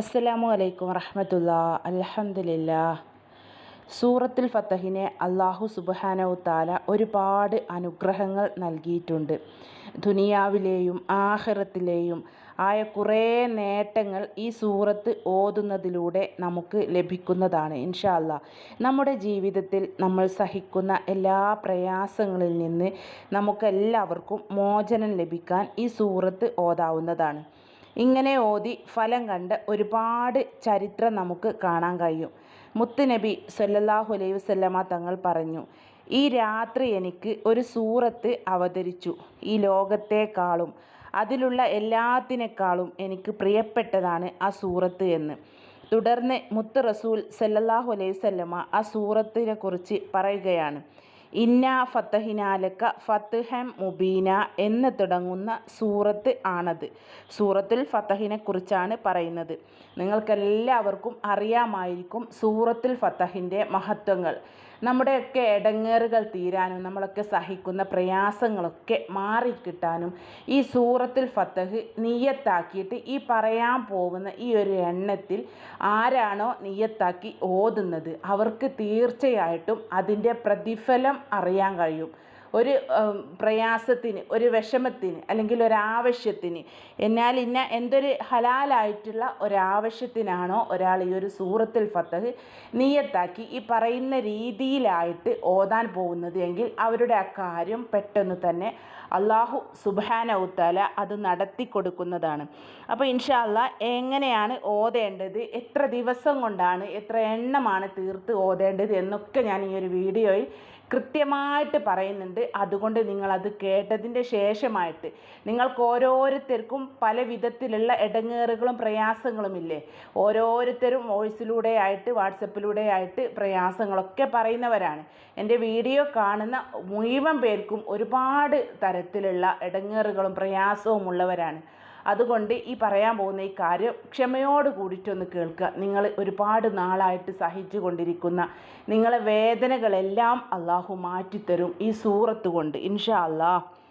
അസ്സലാമു അലൈക്കും വറഹമത്തുള്ള. അലഹമില്ല സൂറത്തുൽ ഫത്തഹിനെ അള്ളാഹു സുബ്ഹാനഹു താല ഒരുപാട് അനുഗ്രഹങ്ങൾ നൽകിയിട്ടുണ്ട്. ദുനിയാവിലെയും ആഹരത്തിലെയും ആയ കുറേ നേട്ടങ്ങൾ ഈ സൂറത്ത് ഓതുന്നതിലൂടെ നമുക്ക് ലഭിക്കുന്നതാണ് ഇൻഷാല്ല നമ്മുടെ ജീവിതത്തിൽ നമ്മൾ സഹിക്കുന്ന എല്ലാ പ്രയാസങ്ങളിൽ നിന്ന് നമുക്കെല്ലാവർക്കും മോചനം ലഭിക്കാൻ ഈ സൂറത്ത് ഓതാവുന്നതാണ്. ഇങ്ങനെ ഓതി ഫലം കണ്ട് ഒരുപാട് ചരിത്രം നമുക്ക് കാണാൻ കഴിയും. മുത്തുനബി സല്ലല്ലാഹു അലൈഹി വസല്ലമ തങ്ങൾ പറഞ്ഞു ഈ രാത്രി എനിക്ക് ഒരു സൂറത്ത് അവതരിച്ചു. ഈ ലോകത്തെക്കാളും അതിലുള്ള എല്ലാത്തിനേക്കാളും എനിക്ക് പ്രിയപ്പെട്ടതാണ് ആ സൂറത്ത് എന്ന്. തുടർന്ന് മുത്ത് റസൂൽ സല്ലല്ലാഹു അലൈഹി വസല്ലമ ആ സൂറത്തിനെ കുറിച്ച് പറയുകയാണ്. ഇന്ന ഫത്തഹിനാലക്ക ഫത്ത്ഹം മുബീന എന്ന് തുടങ്ങുന്ന സൂറത്ത് ആണത്. സൂറത്തുൽ ഫത്തഹിനെ കുറിച്ചാണ് പറയുന്നത്. നിങ്ങൾക്കെല്ലാവർക്കും അറിയാമായിരിക്കും സൂറത്തുൽ ഫത്തഹിന്റെ മഹത്വങ്ങൾ. നമ്മുടെയൊക്കെ ഇടങ്ങേറുകൾ തീരാനും നമ്മളൊക്കെ സഹിക്കുന്ന പ്രയാസങ്ങളൊക്കെ മാറിക്കിട്ടാനും ഈ സൂറത്തിൽ ഫത്തഹ് നീയത്താക്കിയിട്ട് ഈ പറയാൻ പോകുന്ന ഈ ഒരു എണ്ണത്തിൽ ആരാണോ നീയത്താക്കി ഓതുന്നത് അവർക്ക് തീർച്ചയായിട്ടും അതിന്റെ പ്രതിഫലം അറിയാൻ കഴിയും. ഒരു പ്രയാസത്തിന് ഒരു വിഷമത്തിന് അല്ലെങ്കിൽ ഒരാവശ്യത്തിന് എന്നാൽ ഇന്ന എന്തൊരു ഹലാലായിട്ടുള്ള ഒരാവശ്യത്തിനാണോ ഒരാൾ ഈ ഒരു സൂറത്തിൽ ഫത്തഹ് നീയത്താക്കി ഈ പറയുന്ന രീതിയിലായിട്ട് ഓതാൻ പോകുന്നത് എങ്കിൽ അവരുടെ ആ കാര്യം പെട്ടെന്ന് തന്നെ അള്ളാഹു സുബാനൗത്താല അത് നടത്തി കൊടുക്കുന്നതാണ്. അപ്പോൾ ഇൻഷാ എങ്ങനെയാണ് ഓതേണ്ടത്? എത്ര ദിവസം കൊണ്ടാണ് എത്ര എണ്ണമാണ് തീർത്ത് ഓതേണ്ടത് എന്നൊക്കെ ഞാൻ ഈ ഒരു വീഡിയോയിൽ കൃത്യമായിട്ട് പറയുന്നുണ്ട്. അതുകൊണ്ട് നിങ്ങൾ അത് കേട്ടതിന്റെ ശേഷമായിട്ട് നിങ്ങൾക്ക് ഓരോരുത്തർക്കും പല വിധത്തിലുള്ള ഇടങ്ങേറുകളും പ്രയാസങ്ങളും ഇല്ലേ ഓരോരുത്തരും വോയിസിലൂടെ ആയിട്ട് വാട്സപ്പിലൂടെ ആയിട്ട് പ്രയാസങ്ങളൊക്കെ പറയുന്നവരാണ്. എന്റെ വീഡിയോ കാണുന്ന മുഴുവൻ പേർക്കും ഒരുപാട് തരത്തിലുള്ള ഇടങ്ങേറുകളും പ്രയാസവും ഉള്ളവരാണ് അതുകൊണ്ട് ഈ പറയാൻ പോകുന്ന ഈ കാര്യം ക്ഷമയോട് കൂടിയിട്ടൊന്ന് കേൾക്കുക. നിങ്ങൾ ഒരുപാട് നാളായിട്ട് സഹിച്ചു കൊണ്ടിരിക്കുന്ന നിങ്ങളെ വേദനകളെല്ലാം അള്ളാഹു മാറ്റിത്തരും ഈ സൂറത്ത് കൊണ്ട്. ഇൻഷാ അള്ളാഹ്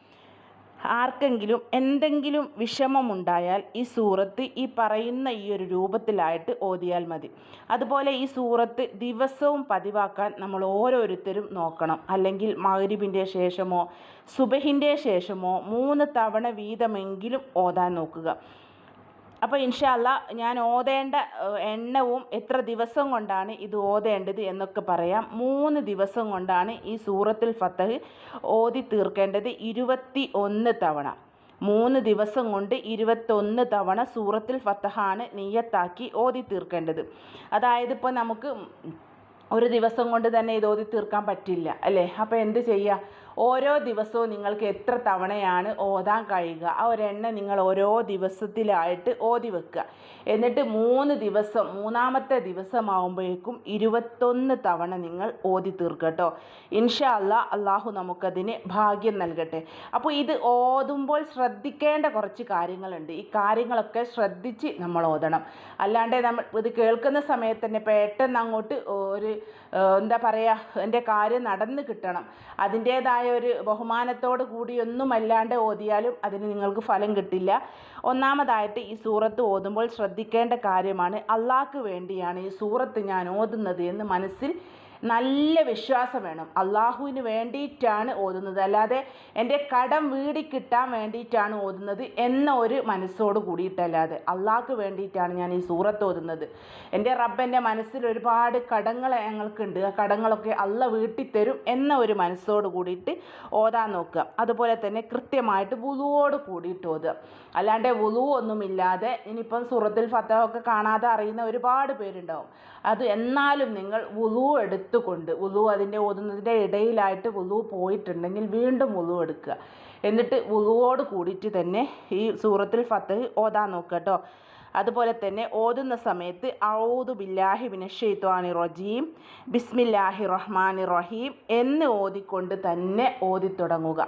ആർക്കെങ്കിലും എന്തെങ്കിലും വിഷമമുണ്ടായാൽ ഈ സൂറത്ത് ഈ പറയുന്ന ഈ ഒരു രൂപത്തിലായിട്ട് ഓതിയാൽ മതി. അതുപോലെ ഈ സൂറത്ത് ദിവസവും പതിവാക്കാൻ നമ്മൾ ഓരോരുത്തരും നോക്കണം. അല്ലെങ്കിൽ മഹരിബിന്റെ ശേഷമോ സുബഹിന്റെ ശേഷമോ മൂന്ന് തവണ വീതമെങ്കിലും ഓതാൻ നോക്കുക. അപ്പോൾ ഇൻഷാല്ല ഞാൻ ഓതേണ്ട എണ്ണവും എത്ര ദിവസം കൊണ്ടാണ് ഇത് ഓതേണ്ടത് എന്നൊക്കെ പറയാം. മൂന്ന് ദിവസം കൊണ്ടാണ് ഈ സൂറത്തുൽ ഫത്തഹ് ഓതി തീർക്കേണ്ടത് ഇരുപത്തി ഒന്ന് തവണ. മൂന്ന് ദിവസം കൊണ്ട് ഇരുപത്തൊന്ന് തവണ സൂറത്തുൽ ഫത്തഹാണ് നീയത്താക്കി ഓതി തീർക്കേണ്ടത്. അതായത് ഇപ്പോൾ നമുക്ക് ഒരു ദിവസം കൊണ്ട് തന്നെ ഇത് ഓതി തീർക്കാൻ പറ്റില്ല അല്ലേ? അപ്പോൾ എന്ത് ചെയ്യുക ഓരോ ദിവസവും നിങ്ങൾക്ക് എത്ര തവണയാണ് ഓതാൻ കഴിയുക? ആ ഒരെണ്ണ നിങ്ങൾ ഓരോ ദിവസത്തിലായിട്ട് ഓതി വെക്കുക. എന്നിട്ട് മൂന്ന് ദിവസം മൂന്നാമത്തെ ദിവസമാകുമ്പോഴേക്കും ഇരുപത്തൊന്ന് തവണ നിങ്ങൾ ഓതി തീർക്കട്ടോ കേട്ടോ. ഇൻഷാ അല്ല അള്ളാഹു നമുക്കതിന് ഭാഗ്യം നൽകട്ടെ. അപ്പോൾ ഇത് ഓതുമ്പോൾ ശ്രദ്ധിക്കേണ്ട കുറച്ച് കാര്യങ്ങളുണ്ട്. ഈ കാര്യങ്ങളൊക്കെ ശ്രദ്ധിച്ച് നമ്മൾ ഓതണം. അല്ലാണ്ട് നമ്മൾ ഇത് കേൾക്കുന്ന സമയത്ത് തന്നെ പെട്ടെന്ന് അങ്ങോട്ട് ഒരു എന്താ പറയുക എന്റെ കാര്യം നടന്ന് കിട്ടണം. അതിന്റേതായ ഒരു ബഹുമാനത്തോട് കൂടിയൊന്നും അല്ലാണ്ട് ഓതിയാലും അതിന് നിങ്ങൾക്ക് ഫലം കിട്ടില്ല. ഒന്നാമതായിട്ട് ഈ സൂറത്ത് ഓതുമ്പോൾ ശ്രദ്ധിക്കേണ്ട കാര്യമാണ് അള്ളാഹ്ക്ക് വേണ്ടിയാണ് ഈ സൂറത്ത് ഞാൻ ഓതുന്നത് എന്ന് മനസ്സിൽ നല്ല വിശ്വാസം വേണം. അള്ളാഹുവിന് വേണ്ടിയിട്ടാണ് ഓതുന്നത്. അല്ലാതെ എന്റെ കടം വീടി കിട്ടാൻ വേണ്ടിയിട്ടാണ് ഓതുന്നത് എന്ന ഒരു മനസ്സോട് കൂടിയിട്ടല്ലാതെ അള്ളാഹ്ക്ക് വേണ്ടിയിട്ടാണ് ഞാൻ ഈ സൂറത്ത് ഓതുന്നത്. എന്റെ റബ്ബന്റെ മനസ്സിൽ ഒരുപാട് കടങ്ങൾ ഞങ്ങൾക്കുണ്ട്. ആ കടങ്ങളൊക്കെ അള്ള വീട്ടിത്തരും എന്ന ഒരു മനസ്സോട് കൂടിയിട്ട് ഓതാൻ നോക്കുക. അതുപോലെ തന്നെ കൃത്യമായിട്ട് വുളുവോട് കൂടിയിട്ട് ഓതുക. അല്ലാണ്ട് വുളു ഒന്നുമില്ലാതെ ഇനിയിപ്പം സൂറത്തിൽ ഫത്തഹൊക്കെ കാണാതെ അറിയുന്ന ഒരുപാട് പേരുണ്ടാവും. അത് എന്നാലും നിങ്ങൾ വുളു എടുത്തുകൊണ്ട് വുളു അതിന്റെ ഓതുന്നതിന്റെ ഇടയിലായിട്ട് വുളു പോയിട്ടുണ്ടെങ്കിൽ വീണ്ടും വുളു എടുക്കുക. എന്നിട്ട് വുളുവോട് കൂടിയിട്ട് തന്നെ ഈ സൂറത്തിൽ ഫത്തഹ് ഓതാൻ നോക്കുക കേട്ടോ. അതുപോലെ തന്നെ ഓതുന്ന സമയത്ത് ഔദു ബില്ലാഹി ബിനഷെയ്ത്വാനി റജീം ബിസ്മില്ലാഹി റഹ്മാനി റഹീം എന്ന് ഓതിക്കൊണ്ട് തന്നെ ഓതി തുടങ്ങുക.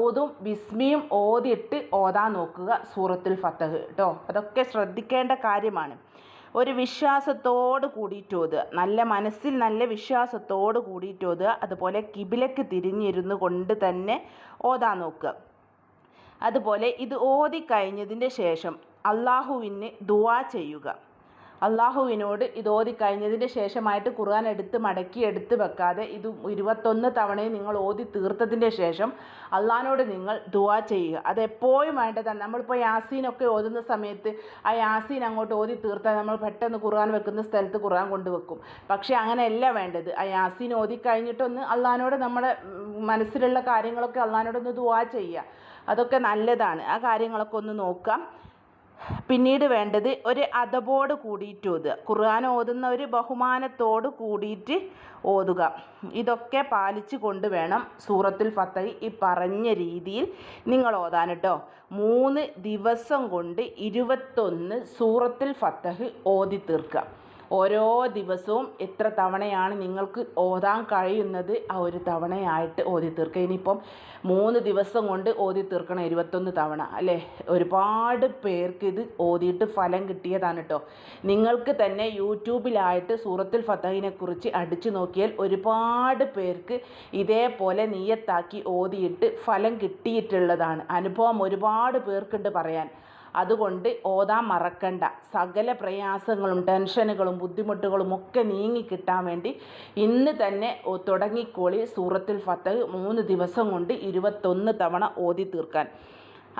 ഔദും ബിസ്മിയും ഓതിയിട്ട് ഓതാൻ നോക്കുക സൂറത്തുൽ ഫത്തഹ് കേട്ടോ. അതൊക്കെ ശ്രദ്ധിക്കേണ്ട കാര്യമാണ്. ഒരു വിശ്വാസത്തോട് കൂടിയിട്ട് ഓതുക. നല്ല മനസ്സിൽ നല്ല വിശ്വാസത്തോട് കൂടിയിട്ട് ഓതുക. അതുപോലെ കിബിലക്ക് തിരിഞ്ഞിരുന്നു കൊണ്ട് തന്നെ ഓതാൻ നോക്കുക. അതുപോലെ ഇത് ഓതിക്കഴിഞ്ഞതിന്റെ ശേഷം അള്ളാഹുവിന് ദുവാ ചെയ്യുക. അള്ളാഹുവിനോട് ഇത് ഓതി കഴിഞ്ഞതിന് ശേഷമായിട്ട് ഖുർആൻ എടുത്ത് മടക്കി എടുത്ത് വെക്കാതെ ഇത് ഇരുപത്തൊന്ന് തവണയും നിങ്ങൾ ഓതി തീർത്തതിന്റെ ശേഷം അള്ളഹാനോട് നിങ്ങൾ ദുവാ ചെയ്യുക. അതെപ്പോഴും വേണ്ടതാണ് നമ്മളിപ്പോൾ യാസീനൊക്കെ ഓതുന്ന സമയത്ത് ആ യാസീൻ അങ്ങോട്ട് ഓതി തീർത്താൽ നമ്മൾ പെട്ടെന്ന് ഖുർആൻ വെക്കുന്ന സ്ഥലത്ത് ഖുർആൻ കൊണ്ടുവെക്കും പക്ഷേ അങ്ങനെയല്ല വേണ്ടത്. ആ യാസീൻ ഓതി കഴിഞ്ഞിട്ടൊന്ന് അള്ളഹാനോട് നമ്മുടെ മനസ്സിലുള്ള കാര്യങ്ങളൊക്കെ അള്ളഹാനോടൊന്ന് ദുവാ ചെയ്യുക. അതൊക്കെ നല്ലതാണ്. ആ കാര്യങ്ങളൊക്കെ ഒന്ന് നോക്കാം. പിന്നീട് വേണ്ടത് ഒരു അതബോട് കൂടിയിട്ട് ഓതുക. ഖുർആൻ ഓതുന്ന ഒരു ബഹുമാനത്തോട് കൂടിയിട്ട് ഓതുക. ഇതൊക്കെ പാലിച്ചു കൊണ്ട് വേണം സൂറത്തുൽ ഫത്തഹി ഈ പറഞ്ഞ രീതിയിൽ നിങ്ങൾ ഓതാൻ കേട്ടോ. മൂന്ന് ദിവസം കൊണ്ട് ഇരുപത്തൊന്ന് സൂറത്തുൽ ഫത്തഹ് ഓതി തീർക്കുക. ഓരോ ദിവസവും എത്ര തവണയാണ് നിങ്ങൾക്ക് ഓതാൻ കഴിയുന്നത് ആ ഒരു തവണയായിട്ട് ഓതി തീർക്കുക. ഇനിയിപ്പം മൂന്ന് ദിവസം കൊണ്ട് ഓതി തീർക്കണം ഇരുപത്തൊന്ന് തവണ അല്ലേ? ഒരുപാട് പേർക്ക് ഇത് ഓതിയിട്ട് ഫലം കിട്ടിയതാണ് കേട്ടോ നിങ്ങൾക്ക് തന്നെ യൂട്യൂബിലായിട്ട് സൂറത്തുൽ കുറിച്ച് അടിച്ചു നോക്കിയാൽ ഒരുപാട് പേർക്ക് ഇതേപോലെ നീയത്താക്കി ഓതിയിട്ട് ഫലം കിട്ടിയിട്ടുള്ളതാണ്. അനുഭവം ഒരുപാട് പേർക്കുണ്ട് പറയാൻ. അതുകൊണ്ട് ഓതാൻ മറക്കണ്ട. സകല പ്രയാസങ്ങളും ടെൻഷനുകളും ബുദ്ധിമുട്ടുകളും ഒക്കെ നീങ്ങി കിട്ടാൻ വേണ്ടി ഇന്ന് തന്നെ തുടങ്ങിക്കോളി സൂറത്തുൽ ഫത്തഹ് മൂന്ന് ദിവസം കൊണ്ട് ഇരുപത്തൊന്ന് തവണ ഓതി തീർക്കാൻ.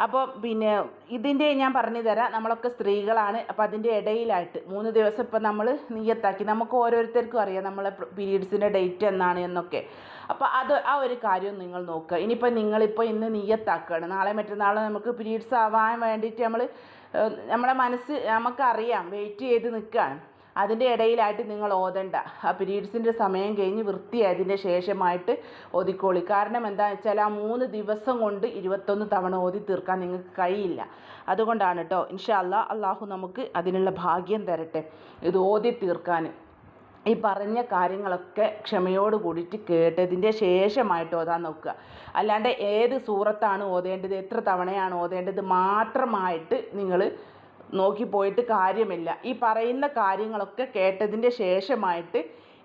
അപ്പോൾ പിന്നെ ഇതിന്റെ ഞാൻ പറഞ്ഞു തരാം. നമ്മളൊക്കെ സ്ത്രീകളാണ്. അപ്പോൾ അതിന്റെ ഇടയിലായിട്ട് മൂന്ന് ദിവസം ഇപ്പം നമ്മൾ നീയത്താക്കി നമുക്ക് ഓരോരുത്തർക്കും അറിയാം നമ്മളെ പീരീഡ്സിന്റെ ഡേറ്റ് എന്നാണ് എന്നൊക്കെ. അപ്പോൾ അത് ആ ഒരു കാര്യം നിങ്ങൾ നോക്കുക. ഇനിയിപ്പോൾ നിങ്ങളിപ്പോൾ ഇന്ന് നീയത്താക്കുകയാണ് നാളെ മറ്റന്നാൾ നമുക്ക് പീരീഡ്സ് ആവാൻ വേണ്ടിയിട്ട് നമ്മൾ നമ്മുടെ മനസ്സ് നമുക്കറിയാം. വെയിറ്റ് ചെയ്ത് നിൽക്കുകയാണ്. അതിന്റെ ഇടയിലായിട്ട് നിങ്ങൾ ഓതണ്ട. ആ പീരീഡ്സിന്റെ സമയം കഴിഞ്ഞ് വൃത്തിയായതിന്റെ ശേഷമായിട്ട് ഒതുക്കോളി കാരണം എന്താ വെച്ചാൽ ആ മൂന്ന് ദിവസം കൊണ്ട് ഇരുപത്തൊന്ന് തവണ ഓതി തീർക്കാൻ നിങ്ങൾക്ക് കഴിയില്ല. അതുകൊണ്ടാണ് കേട്ടോ ഇൻഷാ അല്ലാ അള്ളാഹു നമുക്ക് അതിനുള്ള ഭാഗ്യം തരട്ടെ. ഇത് ഓതി തീർക്കാൻ. ഈ പറഞ്ഞ കാര്യങ്ങളൊക്കെ ക്ഷമയോട് കൂടിയിട്ട് കേട്ടതിന്റെ ശേഷമായിട്ട് ഓതാൻ നോക്കുക. അല്ലാണ്ട് ഏത് സൂറത്താണ് ഓതേണ്ടത് എത്ര തവണയാണ് ഓതേണ്ടത് മാത്രമായിട്ട് നിങ്ങൾ നോക്കി പോയിട്ട് കാര്യമില്ല. ഈ പറയുന്ന കാര്യങ്ങളൊക്കെ കേട്ടതിന്റെ ശേഷമായിട്ട്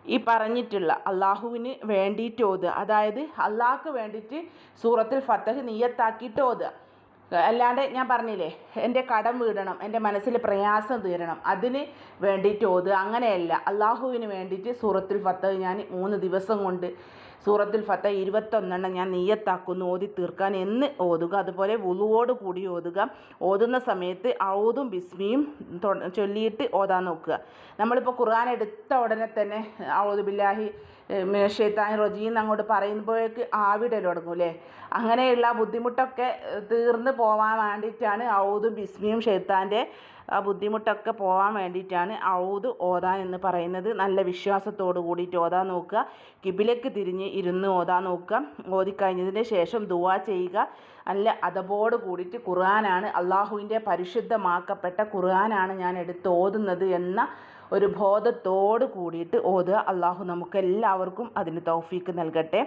ഈ പറഞ്ഞിട്ടുള്ള അള്ളാഹുവിന് വേണ്ടിയിട്ട് ഓതുക അതായത് അള്ളാഹ്ക്ക് വേണ്ടിയിട്ട് സൂറത്തിൽ ഫത്തഹ് നീയത്താക്കിയിട്ട് ഓതുക അല്ലാണ്ട് ഞാൻ പറഞ്ഞില്ലേ എന്റെ കടം വീടണം എന്റെ മനസ്സിൽ പ്രയാസം തീരണം അതിന് വേണ്ടിയിട്ട് ഓതുക അങ്ങനെയല്ല. അള്ളാഹുവിന് വേണ്ടിയിട്ട് സൂറത്തിൽ ഫത്തഹ് ഞാൻ മൂന്ന് ദിവസം കൊണ്ട് സൂറത്തുൽ ഫത്ത ഇരുപത്തൊന്നെണ്ണം ഞാൻ നീയത്താക്കുന്നു ഓതി തീർക്കാൻ എന്ന് ഓതുക. അതുപോലെ വുളുവോട് കൂടി ഓതുക. ഓതുന്ന സമയത്ത് ഔതും ബിസ്മിയും ചൊല്ലിയിട്ട് ഓതാൻ നോക്കുക. നമ്മളിപ്പോൾ ഖുർആൻ എടുത്ത ഉടനെ തന്നെ ഔദു ബില്ലാഹി ഷെയ്ത്താൻ റൊജീന്ന് അങ്ങോട്ട് പറയുമ്പോഴേക്ക് ആവിടൽ തുടങ്ങും അല്ലേ അങ്ങനെയുള്ള ബുദ്ധിമുട്ടൊക്കെ തീർന്ന് പോവാൻ വേണ്ടിയിട്ടാണ് ഔദും ബിസ്മിയും ഷെയ്ത്താന്റെ ആ ബുദ്ധിമുട്ടൊക്കെ പോകാൻ വേണ്ടിയിട്ടാണ് ഔദ് ഓതാൻ എന്ന് പറയുന്നത്. നല്ല വിശ്വാസത്തോട് കൂടിയിട്ട് ഓതാൻ നോക്കുക. കിബിലേക്ക് തിരിഞ്ഞ് ഇരുന്ന് ഓതാൻ നോക്കുക. ഓതിക്കഴിഞ്ഞതിന് ശേഷം ദുവാ ചെയ്യുക. നല്ല അതബോട് കൂടിയിട്ട് ഖുർആനാണ് അള്ളാഹുവിന്റെ പരിശുദ്ധമാക്കപ്പെട്ട ഖുർആനാണ് ഞാൻ എടുത്ത് ഓതുന്നത് എന്ന ഒരു ബോധത്തോട് കൂടിയിട്ട് ഓതുക. അള്ളാഹു നമുക്ക് എല്ലാവർക്കും അതിന് തൗഫീക്ക് നൽകട്ടെ.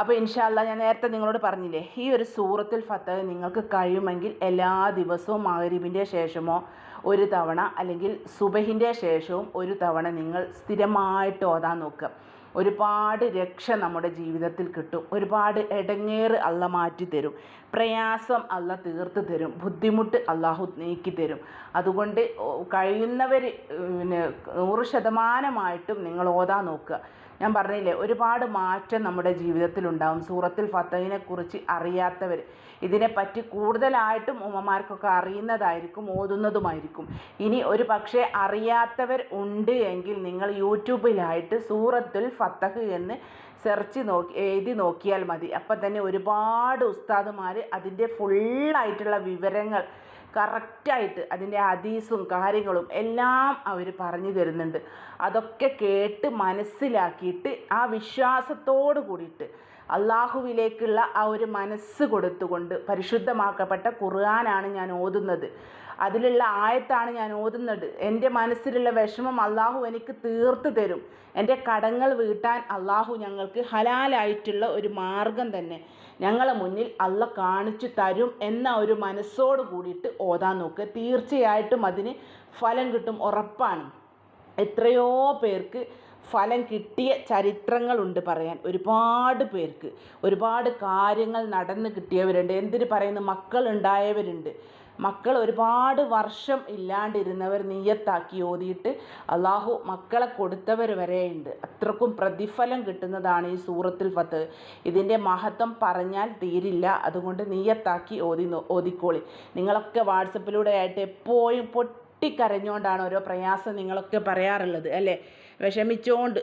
അപ്പോൾ ഇൻഷാല്ല ഞാൻ നേരത്തെ നിങ്ങളോട് പറഞ്ഞില്ലേ ഈ ഒരു സൂറത്തിൽ ഫത്തഹ് നിങ്ങൾക്ക് കഴിയുമെങ്കിൽ എല്ലാ ദിവസവും മഗ്രിബിന്റെ ശേഷമോ ഒരു തവണ അല്ലെങ്കിൽ സുബഹിന്റെ ശേഷവും ഒരു തവണ നിങ്ങൾ സ്ഥിരമായിട്ട് ഓതാൻ നോക്കുക. ഒരുപാട് രക്ഷ നമ്മുടെ ജീവിതത്തിൽ കിട്ടും. ഒരുപാട് ഇടങ്ങേറ് അല്ല മാറ്റി തരും. പ്രയാസം അല്ല തീർത്ത് തരും. ബുദ്ധിമുട്ട് അള്ളാഹു നീക്കി തരും. അതുകൊണ്ട് കഴിയുന്നവർ പിന്നെ നൂറ് ശതമാനമായിട്ടും നിങ്ങൾ ഓതാൻ നോക്കുക. ഞാൻ പറഞ്ഞില്ലേ ഒരുപാട് മാറ്റം നമ്മുടെ ജീവിതത്തിൽ ജീവിതത്തിലുണ്ടാകും സൂറത്തിൽ ഫത്തഹിനെ കുറിച്ച് അറിയാത്തവർ ഇതിനെപ്പറ്റി കൂടുതലായിട്ടും ഉമ്മമാർക്കൊക്കെ അറിയുന്നതായിരിക്കും ഓതുന്നതുമായിരിക്കും. ഇനി ഒരു പക്ഷേ അറിയാത്തവർ ഉണ്ട് എങ്കിൽ നിങ്ങൾ യൂട്യൂബിലായിട്ട് സൂറത്തുൽ ഫത്തഹ് എന്ന് സെർച്ച് നോക്കി എഴുതി നോക്കിയാൽ മതി. അപ്പം തന്നെ ഒരുപാട് ഉസ്താദുമാർ അതിന്റെ ഫുള്ളായിട്ടുള്ള വിവരങ്ങൾ കറക്റ്റായിട്ട് അതിന്റെ ഹദീസും കാര്യങ്ങളും എല്ലാം അവർ പറഞ്ഞു തരുന്നുണ്ട്. അതൊക്കെ കേട്ട് മനസ്സിലാക്കിയിട്ട് ആ വിശ്വാസത്തോട് കൂടിയിട്ട് അള്ളാഹുവിലേക്കുള്ള ആ ഒരു മനസ്സ് കൊടുത്തുകൊണ്ട് പരിശുദ്ധമാക്കപ്പെട്ട ഖുർആനാണ് ഞാൻ ഓതുന്നത്. അതിലുള്ള ആയത്താണ് ഞാൻ ഓതുന്നത്. എന്റെ മനസ്സിലുള്ള വിഷമം അള്ളാഹു എനിക്ക് തീർത്ത് തരും. എന്റെ കടങ്ങൾ വീട്ടാൻ അള്ളാഹു ഞങ്ങൾക്ക് ഹലാലായിട്ടുള്ള ഒരു മാർഗം തന്നെ. ഞങ്ങളെ മുന്നിൽ അള്ള കാണിച്ചു തരും എന്ന ഒരു മനസ്സോട് കൂടിയിട്ട് ഓതാൻ നോക്കുക തീർച്ചയായിട്ടും അതിന് ഫലം കിട്ടും ഉറപ്പാണ്. എത്രയോ പേർക്ക് ഫലം കിട്ടിയ ചരിത്രങ്ങളുണ്ട് പറയാൻ. ഒരുപാട് പേർക്ക് ഒരുപാട് കാര്യങ്ങൾ നടന്ന് കിട്ടിയവരുണ്ട്. എന്തിന് പറയുന്നു? മക്കളുണ്ടായവരുണ്ട്. മക്കൾ ഒരുപാട് വർഷം ഇല്ലാണ്ടിരുന്നവർ നീയത്താക്കി ഓതിയിട്ട് അള്ളാഹു മക്കളെ കൊടുത്തവർ വരെയുണ്ട്. അത്രക്കും പ്രതിഫലം കിട്ടുന്നതാണ് ഈ സൂറത്തിൽ ഫത്ത്. ഇതിന്റെ മഹത്വം പറഞ്ഞാൽ തീരില്ല. അതുകൊണ്ട് നീയത്താക്കി ഓതി ഓതിക്കോളി. നിങ്ങളൊക്കെ വാട്സപ്പിലൂടെ ആയിട്ട് എപ്പോഴും പൊട്ടിക്കരഞ്ഞുകൊണ്ടാണ് ഓരോ പ്രയാസം നിങ്ങളൊക്കെ പറയാറുള്ളത് അല്ലേ? വിഷമിച്ചുകൊണ്ട്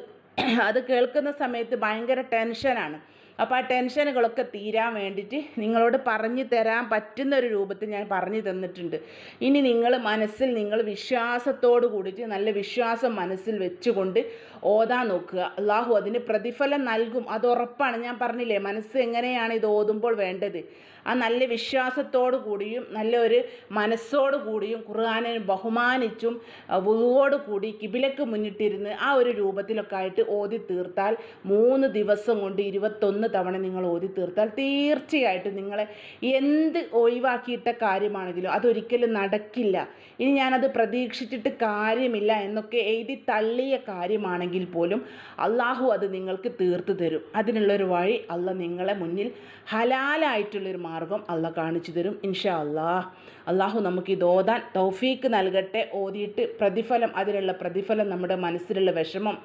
അത് കേൾക്കുന്ന സമയത്ത് ഭയങ്കര ടെൻഷനാണ്. അപ്പോൾ ആ ടെൻഷനുകളൊക്കെ തീരാൻ വേണ്ടിയിട്ട് നിങ്ങളോട് പറഞ്ഞു തരാൻ പറ്റുന്ന ഒരു രൂപത്തിൽ ഞാൻ പറഞ്ഞു തന്നിട്ടുണ്ട്. ഇനി നിങ്ങൾ മനസ്സിൽ നിങ്ങൾ വിശ്വാസത്തോട് കൂടിയിട്ട് നല്ല വിശ്വാസം മനസ്സിൽ വെച്ചുകൊണ്ട് ഓതാൻ നോക്കുക അള്ളാഹു അതിന് പ്രതിഫലം നൽകും. അത് ഉറപ്പാണ്. ഞാൻ പറഞ്ഞില്ലേ മനസ്സ് എങ്ങനെയാണ് ഇത് ഓതുമ്പോൾ വേണ്ടത്? ആ നല്ല വിശ്വാസത്തോടു കൂടിയും നല്ല ഒരു മനസ്സോടു കൂടിയും ഖുർആനെ ബഹുമാനിച്ചും വുളുവോട് കൂടി കിബിലക്ക് മുന്നിട്ടിരുന്ന് ആ ഒരു രൂപത്തിലൊക്കെ ആയിട്ട് ഓതി തീർത്താൽ മൂന്ന് ദിവസം കൊണ്ട് ഇരുപത്തൊന്ന് തവണ നിങ്ങൾ ഓതി തീർത്താൽ തീർച്ചയായിട്ടും നിങ്ങളെ എന്ത് ഒഴിവാക്കിയിട്ട കാര്യമാണെങ്കിലും അതൊരിക്കലും നടക്കില്ല. ഇനി ഞാനത് പ്രതീക്ഷിച്ചിട്ട് കാര്യമില്ല എന്നൊക്കെ എഴുതി തള്ളിയ കാര്യമാണെങ്കിൽ പോലും അള്ളാഹു അത് നിങ്ങൾക്ക് തീർത്തു തരും. അതിനുള്ളൊരു വഴി അള്ള നിങ്ങളെ മുന്നിൽ ഹലാലായിട്ടുള്ളൊരു മാർഗം അള്ള കാണിച്ചു തരും. ഇൻഷാ അള്ളാ അള്ളാഹു നമുക്ക് ഇത് ഓതാൻ തൗഫീക്ക് നൽകട്ടെ. ഓതിയിട്ട് പ്രതിഫലം അതിനുള്ള പ്രതിഫലം നമ്മുടെ മനസ്സിലുള്ള വിഷമം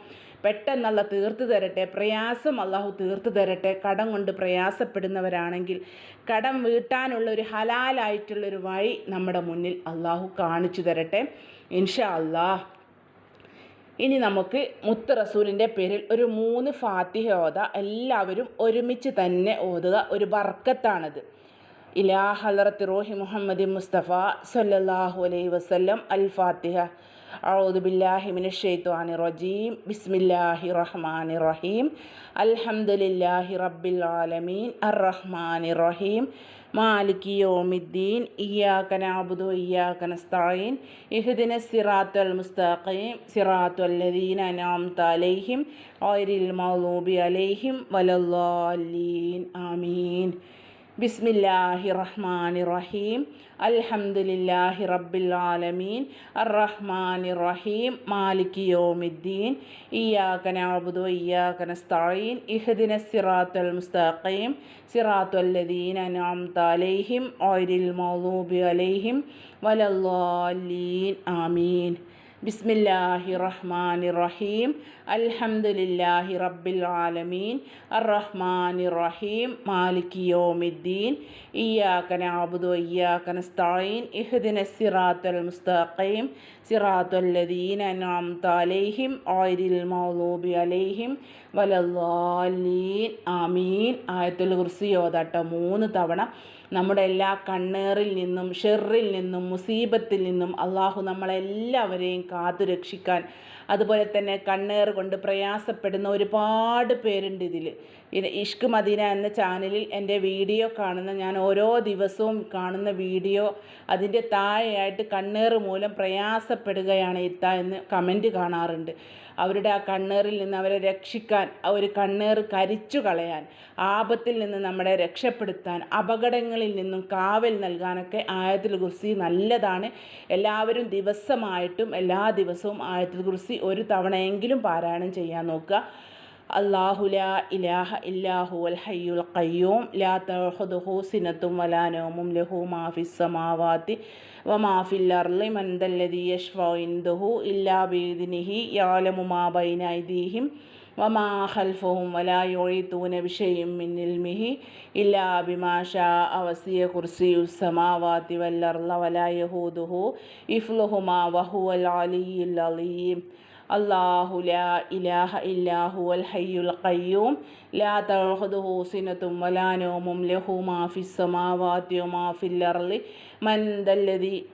പെട്ടെന്നുള്ള തീർത്തു തരട്ടെ. പ്രയാസം അള്ളാഹു തീർത്തു തരട്ടെ. കടം കൊണ്ട് പ്രയാസപ്പെടുന്നവരാണെങ്കിൽ കടം വീട്ടാനുള്ള ഒരു ഹലാലായിട്ടുള്ളൊരു വഴി നമ്മുടെ മുന്നിൽ അള്ളാഹു കാണിച്ചു തരട്ടെ. ഇൻഷാ അള്ളാഹ് ഇനി നമുക്ക് മുത്ത് റസൂലിന്റെ പേരിൽ ഒരു മൂന്ന് ഫാത്തിഹ ഓത എല്ലാവരും ഒരുമിച്ച് തന്നെ ഓതുക. ഒരു ബർക്കത്താണത്. ഇലാ ഹലറത്ത് റോഹി മുഹമ്മദ് മുസ്തഫ സല്ലല്ലാഹു അലൈഹി വസല്ലം അൽ ഫാത്തിഹ. അഊദു ബില്ലാഹി ഷെയ്ത്വാൻ റജീം ബിസ്മില്ലാഹി റഹ്മാൻ റഹീം അൽഹംദുലില്ലാഹി റബ്ബിൽ ആലമീൻ അർ അർറഹ്മാൻ റഹീം മാലിക് യോമിദ്ദീൻ ഇയാക്ക നാബുദു ഇയാക്ക നസ്തായിൻ ഇഹ്ദിന സിറാത്തുൽ മുസ്തഖീം സിറാത്തുൽ ലദീന അനാംത അലൈഹിം ഗൈറിൽ മൗലൂബി അലൈഹിം വലല്ലാലീൻ ആമീൻ ബിസ്മില്ലാഹി റഹ്മാൻ റഹീം അൽഹംദുലില്ലാഹി റബ്ബിൽ ആലമീൻ അറഹ്മാൻ റഹീം മാലിക് യോമിദ്ദീൻ. ഇയാക്കന അബുദു ഇയാക്കന സ്തീൻ ഇഹദിന സിറാത്തുൽ മുസ്തഖീം. സിറാത്തുല്ലദീൻ അനാംത അലൈഹിം. ഓരിൽ മൗലൂബി അലൈഹിം. വലല്ലാലീൻ ആമീൻ. ബിസ്മില്ലാഹി റഹ്മാനി റഹീം അൽഹംദുലില്ലാഹി റബ്ബിൽ ആലമീൻ. അർ റഹ്മാനി റഹീം മാലിക് യോമിദ്ദീൻ. ഇയാക്കന ആബുദു ഇയാക്കന സ്ഥായീൻ ഇഹ്ദിന സിറാത്തുൽ മുസ്തഖീം. സിറാത്തുൽ ലദീൻ അൻഅംത അലൈഹിം. ഓയിരിൽ മൗലൂബി അലൈഹിം. വലല്ലാലീൻ ആമീൻ. ആയത്തുൽ കുർസി ഓതാട്ടോ മൂന്ന് തവണ നമ്മുടെ എല്ലാ കണ്ണേറിൽ നിന്നും ഷെറിൽ നിന്നും മുസീബത്തിൽ നിന്നും അള്ളാഹു നമ്മളെല്ലാവരെയും കാത്തു രക്ഷിക്കാൻ. അതുപോലെ തന്നെ കണ്ണേർ കൊണ്ട് പ്രയാസപ്പെടുന്ന ഒരുപാട് പേരുണ്ട് ഇതിൽ ഇത് ഇഷ്ക് മദീന എന്ന ചാനലിൽ എന്റെ വീഡിയോ കാണുന്ന ഞാൻ ഓരോ ദിവസവും കാണുന്ന വീഡിയോ അതിന്റെ താഴെയായിട്ട് കണ്ണേറ് മൂലം പ്രയാസപ്പെടുകയാണ് ഇത്ത എന്ന് കമന്റ് കാണാറുണ്ട്. അവരുടെ ആ കണ്ണേറിൽ നിന്ന് അവരെ രക്ഷിക്കാൻ ആ ഒരു കണ്ണേർ കരിച്ചു കളയാൻ ആപത്തിൽ നിന്ന് നമ്മളെ രക്ഷപ്പെടുത്താൻ അപകടങ്ങളിൽ നിന്നും കാവൽ നൽകാനൊക്കെ ആയത്തിൽ കുർസി നല്ലതാണ്. എല്ലാവരും ദിവസമായിട്ടും എല്ലാ ദിവസവും ആയത്തിൽ കുർസി ഒരു തവണയെങ്കിലും പാരായണം ചെയ്യാൻ നോക്കുക. അള്ളാഹു ലാ ഇലാഹ ഇല്ലാഹു അൽ ഹയ്യുൽ ഖയ്യൂം. ലാ തഅഖുദുഹു സിനത്തും വലാ നൗമും ലഹു മാ ഫിസ് സമാവാതി വമാ ഫിൽ അർളി മൻ ദല്ലദി യഷ്ഫഉ ഇൻദുഹു ഇല്ലാ ബിഇദ്നിഹി യഅലമു മാ ബൈന ഐദീഹിം വമാ ഖൽഫഹും വലാ യുഈതൂന ബിശൈഇൻ മിൻ ഇൽമിഹി ഇല്ലാ ബിമാ ശാഅ വസിയ കുർസിയു സമാവാതി വൽ അർള വലാ യഹൂദുഹു ഇഫ്ലുഹുമാ വഹുവൽ അലിയ്യുൽ അലീം. അള്ളാഹു ലാ ഇലാഹ ഇല്ലാഹു അൽ ഹയ്യുൽ ഖയ്യൂം. ലാ തഅഖുദുഹു സിനത്തും വലാ നൗമും ലഹു മാ ഫിസ് സമാവാതി വമാ ഫിൽ അർളി. മൻ ദല്ലദി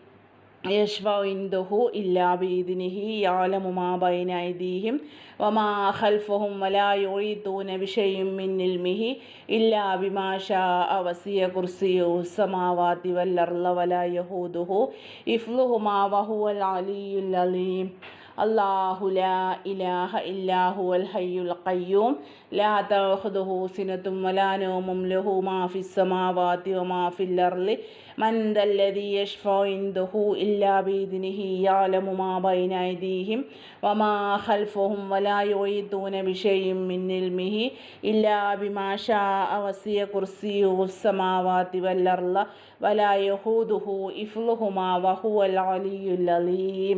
യഷ്വഇൻദുഹു ഇല്ലാ ബീദിനിഹി യാലമു മാ ബൈന ഐദീഹിം. വമാ ഖൽഫഹും വലാ യുഈതൂന ബിശൈഇൻ മിൻ ഇൽമിഹി ഇല്ലാ ബിമാ ശാഅ വസിയ കുർസിയുഹു സമാവാതി വൽ അർള വലാ യഹൂദുഹു. ഇഫ്ലുഹുമാ വഹുവൽ അലിയുൽ അലീം. അള്ളാഹു ലാ ഇലാഹ ഇല്ലാഹു അൽ ഹയ്യുൽ ഖയ്യൂം ലാ തഅഖുദുഹു സിനത്തും വലാ നൗമും ലഹു മാ ഫിസ് സമാവാതി വമാ ഫിൽ അർളി من ذا الذي يشفع عنده إلا بإذنه يعلم ما بين أيديهم وما خلفهم ولا يحيطون بشيء من علمه إلا بما شاء وسع كرسيه السماوات والأرض ولا يحوده حفظهما وهو العلي العظيم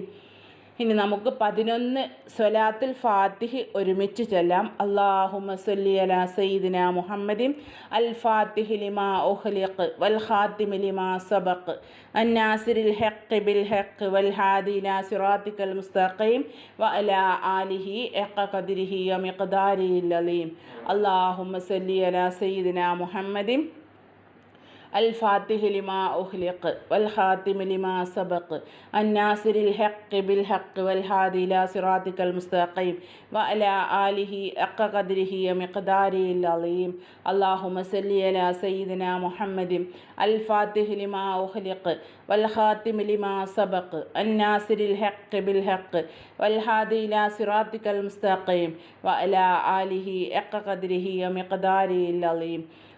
ഇനി നമുക്ക് പതിനൊന്ന് സ്വലാത്തുൽ ഫാത്തിഹ് ഒരുമിച്ച് ചൊല്ലാം. അള്ളാഹുമ സല്ലി അല സയ്യിദിന മുഹമ്മദിൻ അൽ ഫാത്തിഹ് ലിമാ ഓഹ്ലിഖ് വൽ ഖാത്തിമി ലിമാ സബഖ്. അന്നാസിരിൽ ഹഖ് ബിൽ ഹഖ് വൽ ഹാദി ഇലാ സിറാത്തിക്കൽ മുസ്തഖീം. വ അലാ ആലിഹി ഹഖ ഖദ്രിഹി വ മിഖ്ദാരിഹിൽ അലീം. അള്ളാഹുമ സല്ലി അലാ സയ്യിദിന മുഹമ്മദിൻ الفاتح لما أخلق والخاتم لما سبق الناصر الحق بالحق والهادي إلى صراطك المستقيم وعلى آله حق قدره ومقداره العظيم اللهم صل على سيدنا محمد الفاتح لما أخلق والخاتم لما سبق الناصر الحق بالحق والهادي إلى صراطك المستقيم وعلى آله حق قدره ومقداره العظيم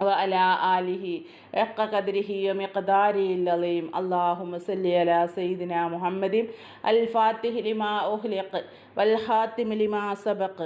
وعلى آله حق قدره ومقداره العظيم اللهم صل على سيدنا محمد الفاتح لما أخلق والخاتم لما سبق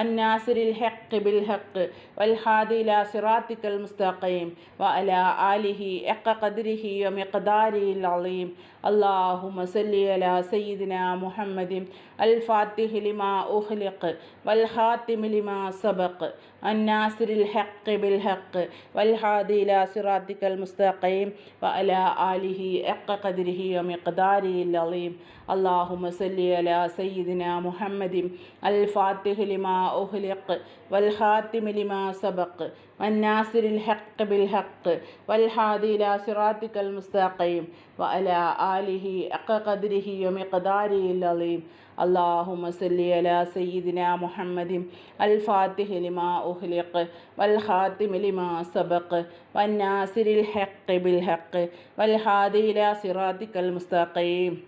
അന്നാസിരിൽ ഹെക്ക് ബിൽ ഹെക്ക് വൽഹാദില സിറാത്തിക്കൽ മുസ്തഖീം വ അല ആലിഹി എക്ക കദിരിഹി വമിഖദാരിൽ അലീം. അള്ളാഹുമ സല്ലി അല സയ്യിദിന മുഹമ്മദിൻ. അൽ ഫാത്തിഹ് ലിമാ ഉഹ്ലിഖ് വൽ ഹാത്തിമ് ലിമാ സബഖ്. അന്നാസിരിൽ ഹെക്ക് ബിൽ ഹെക്ക് വൽഹാദില സിറാത്തിക്കൽ മുസ്തഖീം വ അല ആലിഹി എക്ക കദിരിഹി വമിഖദാരിൽ അലീം. اللهم صل على سيدنا محمد الفاتح لما أخلق والخاتم لما سبق والناصر الحق بالحق والهادي إلى صراطك المستقيم وعلى آله حق قدره ومقداره العظيم اللهم صل على سيدنا محمد الفاتح لما أخلق والخاتم لما سبق والناصر الحق بالحق والهادي إلى صراطك المستقيم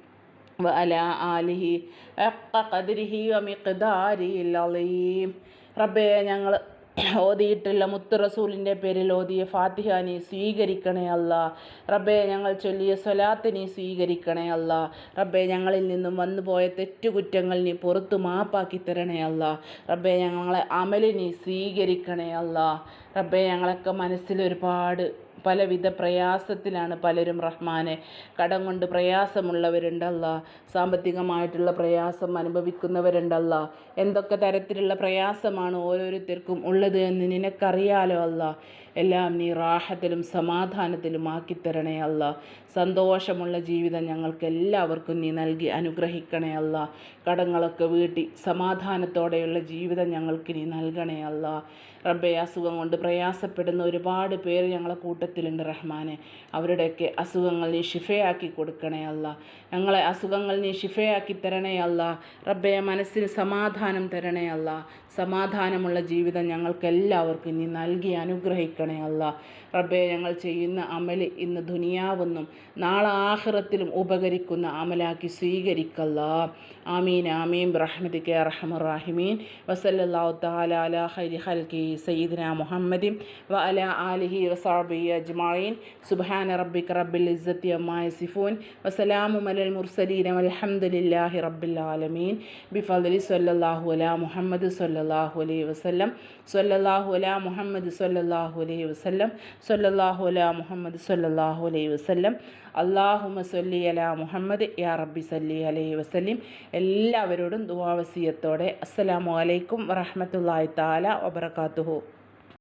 وعلى آله حق قدره ومقداره العظيم റബ്ബേ ഞങ്ങൾ ഓതിയിട്ടുള്ള മുത്ത് റസൂലിൻ്റെ പേരിൽ ഓതിയ ഫാത്തിഹ നീ സ്വീകരിക്കണേ അല്ല റബ്ബേ ഞങ്ങൾ ചൊല്ലിയ സ്വലാത്ത് നീ സ്വീകരിക്കണേ അല്ല റബ്ബേ ഞങ്ങളിൽ നിന്നും വന്നു പോയ തെറ്റുകുറ്റങ്ങൾ നീ പുറത്തു മാപ്പാക്കി തരണേ അല്ല റബ്ബേ ഞങ്ങളെ അമല് നീ സ്വീകരിക്കണേ അല്ല റബ്ബേ ഞങ്ങളൊക്കെ മനസ്സിൽ ഒരുപാട് പലവിധ പ്രയാസത്തിലാണ് പലരും റഹ്മാനെ. കടം കൊണ്ട് പ്രയാസമുള്ളവരുണ്ടല്ല. സാമ്പത്തികമായിട്ടുള്ള പ്രയാസം അനുഭവിക്കുന്നവരുണ്ടല്ല. എന്തൊക്കെ തരത്തിലുള്ള പ്രയാസമാണ് ഓരോരുത്തർക്കും ഉള്ളത് എന്ന് നിനക്കറിയാലോ അല്ല? എല്ലാം നീ റാഹത്തിലും സമാധാനത്തിലും ആക്കിത്തരണേ അല്ല. സന്തോഷമുള്ള ജീവിതം ഞങ്ങൾക്ക് എല്ലാവർക്കും നീ നൽകി അനുഗ്രഹിക്കണേ അല്ല. കടങ്ങളൊക്കെ വീട്ടി സമാധാനത്തോടെയുള്ള ജീവിതം ഞങ്ങൾക്ക് നീ നൽകണേ അല്ല. റബ്ബെ അസുഖം കൊണ്ട് പ്രയാസപ്പെടുന്ന ഒരുപാട് പേര് ഞങ്ങളെ കൂട്ടത്തിലുണ്ട് റഹ്മാനെ. അവരുടെയൊക്കെ അസുഖങ്ങൾ നീ ഷിഫയാക്കി കൊടുക്കണേ അല്ല. ഞങ്ങളെ അസുഖങ്ങൾ നീ ഷിഫയാക്കി തരണേ അല്ല. റബ്ബെ മനസ്സിന് സമാധാനം തരണേ അല്ല. സമാധാനമുള്ള ജീവിതം ഞങ്ങൾക്ക് എല്ലാവർക്കും നീ നൽകി അനുഗ്രഹിക്കണേ അല്ല. റബ്ബെ ഞങ്ങൾ ചെയ്യുന്ന അമൽ ഇന്ന് ദുനിയാവെന്നും നാളെ ആഹ്റത്തിലും ഉപകരിക്കുന്ന അമലാക്കി സ്വീകരിക്കല്ല. ആമീൻ ആമീൻ. ബ്രഹ്മദിക്ക് റഹ്മറാഹിമീൻ വസല്ലാ താല അല ഹൽ ഹൽക്കി സയ്യിദ്ന മുഹമ്മദിം വ അല ആലിഹി വസാബി അജ്മായിൻ സുബാന റബ്ബിക റബ്ബിൽ ഇസ്സത്തി അമ്മായ സിഫോൻ വസലാമു അലൽ മുർസലീൻ അലഹമുല്ലാഹി റബ്ബിൽ ആലമീൻ. ബിഫദ്ലി സ്വല്ലല്ലാഹു അലാ മുഹമ്മദ് സ്വല്ലല്ലാഹു അലൈഹി വസ്ലം സ്വല്ലല്ലാഹു അലാ മുഹമ്മദ് സ്വല്ലല്ലാഹു അലൈഹി വസ്ലം സ്വല്ലല്ലാഹു അലാ മുഹമ്മദ് സ്വല്ലല്ലാഹു അലൈഹി വസ്ലം അള്ളാഹുമ സല്ലി അലാ മുഹമ്മദ്. യാ റബ്ബി സല്ലി അലൈഹി വസ്ലിം എല്ലാവരോടും ദുവാവസിയത്തോടെ അസ്സലാമു അലൈക്കും വറഹമത്തല്ലാഹി തആല വബറകാതുഹു.